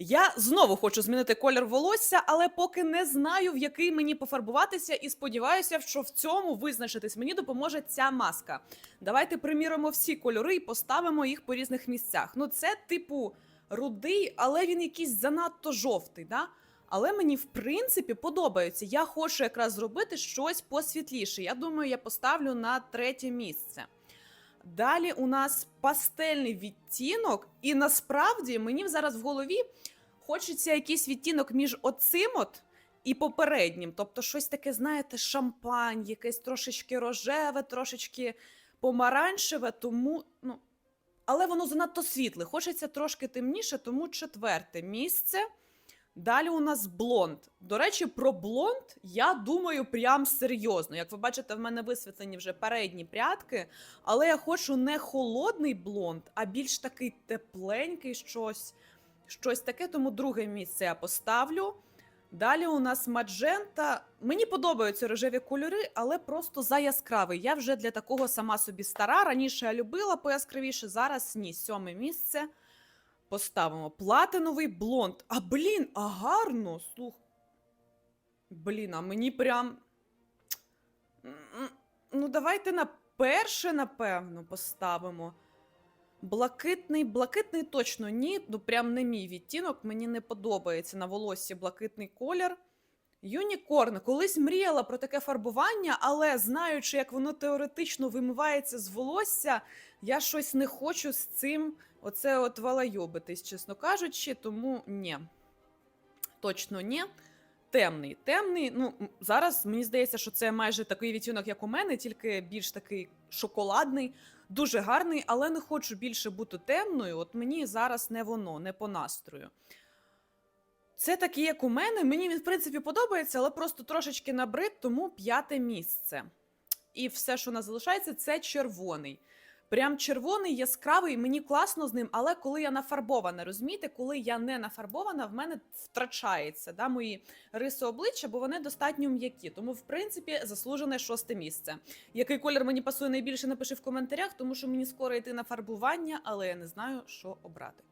Я знову хочу змінити колір волосся, але поки не знаю, в який мені пофарбуватися, і сподіваюся, що в цьому визначитись мені допоможе ця маска. Давайте приміримо всі кольори і поставимо їх по різних місцях. Ну, це типу рудий, але він якийсь занадто жовтий. Да? Але мені в принципі подобається. Я хочу якраз зробити щось посвітліше. Я думаю, я поставлю на третє місце. Далі у нас пастельний відтінок, і насправді мені зараз в голові хочеться якийсь відтінок між оцим от і попереднім. Тобто, щось таке, знаєте, шампань, якесь трошечки рожеве, трошечки помаранчеве, тому. ну, Але воно занадто світле. Хочеться трошки темніше, тому четверте місце. Далі у нас блонд. До речі, про блонд я думаю прям серйозно. Як ви бачите, в мене висвітлені вже передні прядки, але я хочу не холодний блонд, а більш такий тепленький щось, щось таке, тому друге місце я поставлю. Далі у нас маджента. Мені подобаються рожеві кольори, але просто за яскравий. Я вже для такого сама собі стара. Раніше я любила пояскравіше, зараз ні. Сьоме місце. Поставимо платиновий блонд. А блін, а гарно. Слух. Блін, а мені прям. Ну, давайте на перше, напевно, поставимо. Блакитний, блакитний точно ні. Ну, прям не мій відтінок. Мені не подобається на волоссі блакитний колір. Юнікорн. Колись мріяла про таке фарбування, але знаючи, як воно теоретично вимивається з волосся, я щось не хочу з цим оце от валайобитись, чесно кажучи, тому ні. Точно ні. Темний. Темний. Ну, зараз мені здається, що це майже такий відтінок, як у мене, тільки більш такий шоколадний, дуже гарний, але не хочу більше бути темною. От мені зараз не воно, не по настрою. Це такий, як у мене. Мені він, в принципі, подобається, але просто трошечки набрид, тому п'яте місце. І все, що у нас залишається, це червоний. Прям червоний, яскравий, мені класно з ним, але коли я нафарбована, розумієте, коли я не нафарбована, в мене втрачається да, мої риси обличчя, бо вони достатньо м'які. Тому, в принципі, заслужене шосте місце. Який колір мені пасує найбільше, напиши в коментарях, тому що мені скоро йти на фарбування, але я не знаю, що обрати.